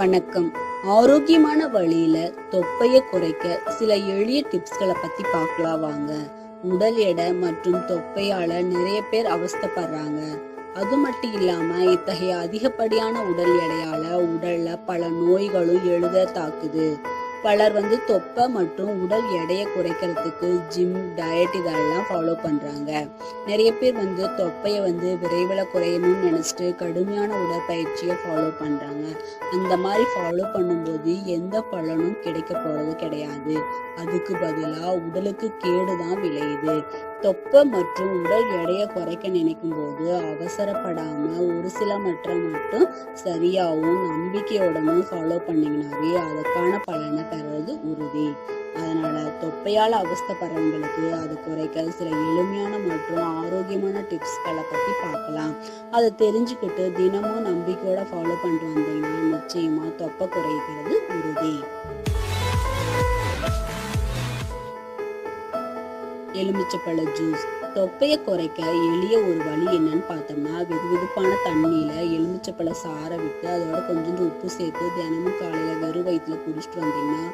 வணக்கம். ஆரோக்கியமான வழியில தொப்பைய குறைக்க சில எளிய டிப்ஸ்களை பத்தி பார்க்கலாம் வாங்க. உடல் எடை மற்றும் தொப்பையால நிறைய பேர் அவஸ்தைப்படுறாங்க. அது மட்டும் இல்லாம இத்தகைய அதிகப்படியான உடல் எடையால உடல்ல பல நோய்களும் எழுத தாக்குது. பலர் வந்து தொப்பை மற்றும் உடல் எடையை குறைக்கிறதுக்கு ஜிம் டயட் இதெல்லாம் ஃபாலோ பண்றாங்க. நிறைய பேர் வந்து தொப்பையை வந்து விரைவில் குறையணும்னு நினைச்சிட்டு கடுமையான உடற்பயிற்சியை ஃபாலோ பண்றாங்க. அந்த மாதிரி ஃபாலோ பண்ணும்போது எந்த பலனும் கிடைக்க போறது கிடையாது. அதுக்கு பதிலா உடலுக்கு கேடு தான் விளையுது. தொப்பை மற்றும் உடல் எடையை குறைக்க நினைக்கும் போது அவசரப்படாம ஒரு சில மற்ற மட்டும் சரியாகவும் நம்பிக்கையோடனும் ஃபாலோ பண்ணீங்கன்னாவே அதற்கான பலனை பெறது உறுதி. அதனால தொப்பையால் அவஸ்தைப்படுறவங்களுக்கு அது குறைக்க சில எளிமையான மற்றும் ஆரோக்கியமான டிப்ஸ்களை பத்தி பார்க்கலாம். அதை தெரிஞ்சுக்கிட்டு தினமும் நம்பிக்கையோட ஃபாலோ பண்ணிட்டு வந்தீங்கன்னா நிச்சயமா தொப்பை குறைக்கிறது உறுதி. எலுமிச்சப்பழ ஜூஸ் தொப்பையை குறைக்க எளிய ஒரு வழி என்னன்னு பார்த்தோம்னா வெதுவெதுப்பான தண்ணியில் எலுமிச்சப்பழ சாரை விட்டு அதோட கொஞ்சோண்டு உப்பு சேர்த்து தினமும் காலையில் வெறும் வயிற்றுல குடிச்சிட்டு வந்தீங்கன்னா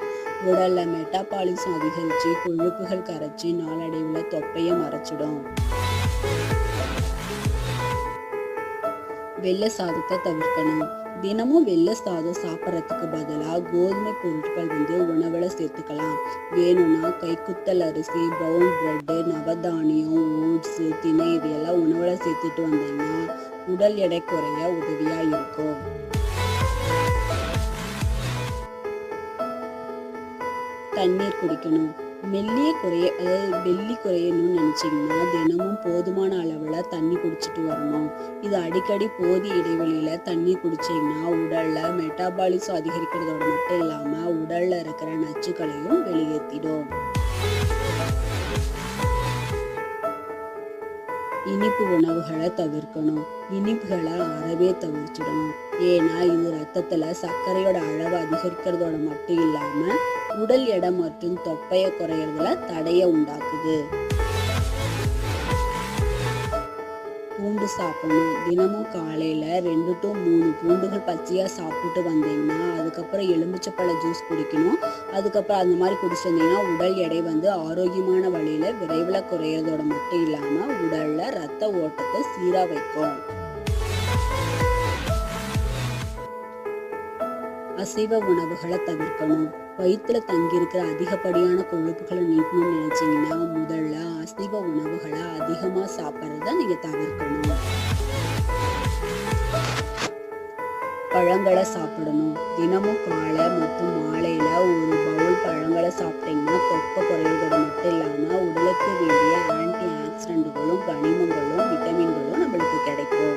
உடலில் மெட்டாபாலிசம் அதிகரித்து கொழுப்புகள் கரைச்சி நாளடைவில் தொப்பையை மறைச்சிடும். வெள்ளை சாதத்தை தவிர்க்கணும். தினமும் வெள்ளை சாதம் சாப்பிட்றதுக்கு பதிலாக கோதுமை பொருட்கள் வந்து உணவில் சேர்த்துக்கலாம். வேணும்னா கைக்குத்தல் அரிசி ப்ரௌன் ப்ரெட்டு நவதானியம் ஓட்ஸு திணை இதையெல்லாம் உணவில் சேர்த்துட்டு வந்தீங்கன்னா உடல் எடை குறைய உதவியாக இருக்கும். தண்ணீர் குடிக்கணும். மெல்லிய குறைய அதாவது வெள்ளி குறையணும்னு நினச்சிங்கன்னா தினமும் போதுமான அளவில் தண்ணி குடிச்சிட்டு வரணும். இது அடிக்கடி போதிய இடைவெளியில் தண்ணி குடிச்சிங்கன்னா உடலில் மெட்டாபாலிசம் அதிகரிக்கிறதோட மட்டும் இல்லாமல் உடலில் இருக்கிற நச்சுக்களையும் வெளியேற்றிடும் இனிப்பு உணவுகளை தவிர்க்கணும். இனிப்புகளை அறவே தவிர்த்திடணும். ஏன்னா இது ரத்தத்துல சர்க்கரையோட அளவு அதிகரிக்கிறதோட மட்டும் இல்லாம உடல் எடை மற்றும் தொப்பையை குறையறதுல தடைய உண்டாக்குது. பூண்டு சாப்பிடணும். தினமும் காலையில ரெண்டு டு மூணு பூண்டுகள் பச்சையா சாப்பிட்டுட்டு வந்தீங்கன்னா அதுக்கப்புறம் எலுமிச்சப்பழ ஜூஸ் குடிக்கணும். அதுக்கப்புறம் அந்த மாதிரி குடிச்சிருந்தீங்கன்னா உடல் எடை வந்து ஆரோக்கியமான வழியில விரைவில் குறையறதோட மட்டும் இல்லாம ரத்த ஓட்டத்தை சீராக வைக்கும். அசைவ உணவுகளை தவிர்க்கணும். வயிற்றுல தங்கியிருக்கிற அதிகப்படியான கொழுப்புகளை நீக்கணும்னு நினைச்சீங்கன்னா முதல்ல அசைவ உணவுகளை அதிகமாக சாப்பிட்றத நீங்க தவிர்க்கணும். பழங்களை சாப்பிடணும். தினமும் காலை மற்றும் மாலையில ஒரு பவுல் பழங்களை சாப்பிட்டீங்கன்னா தொப்பை குறைவுகளை மட்டும் இல்லாமல் உடலுக்கு வேண்டிய ஆன்டி ஆக்சிடென்ட்களும் கனிமங்களும் விட்டமின்களும் நம்மளுக்கு கிடைக்கும்.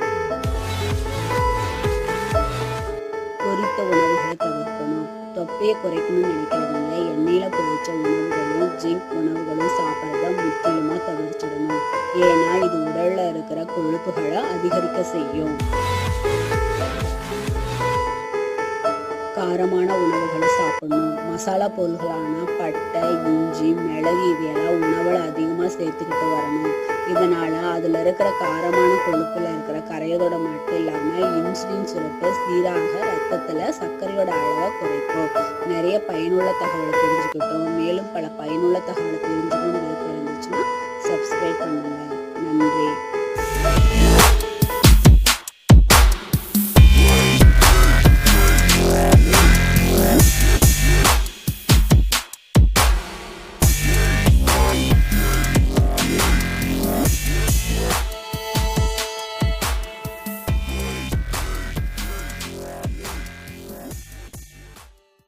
பொரித்த உணவுகளை தவிர்க்கணும். தொப்பையை குறைக்கணும்னு நினைக்கிறவங்க எண்ணெயில பொரித்த உணவுகளும் ஜிங்க் உணவுகளும் சாப்பிட்றத முக்கியமாக தவிர்த்திடணும். ஏன்னா இது உடல்ல இருக்கிற கொழுப்புகளை அதிகரிக்க செய்யும். காரமான உணவுகளை சாப்பிடணும். மசாலா பொருள்களான பட்டை இஞ்சி மிளகு இவையெல்லாம் உணவில் அதிகமாக சேர்த்துக்கிட்டு வரணும். இதனால் அதில் இருக்கிற காரமான கொழுப்பில் இருக்கிற கரையதோட மட்டும் இல்லாமல் இன்சுலின் சுரப்பை சீராக ரத்தத்தில் சர்க்கரையோட அளவை குறைக்கும். நிறைய பயனுள்ள தகவலை தெரிஞ்சுக்கிட்டோம். மேலும் பல பயனுள்ள தகவலை தெரிஞ்சுக்கணும் விருப்பம் இருந்துச்சுன்னா சப்ஸ்கிரைப் பண்ணுங்கள் நன்றி.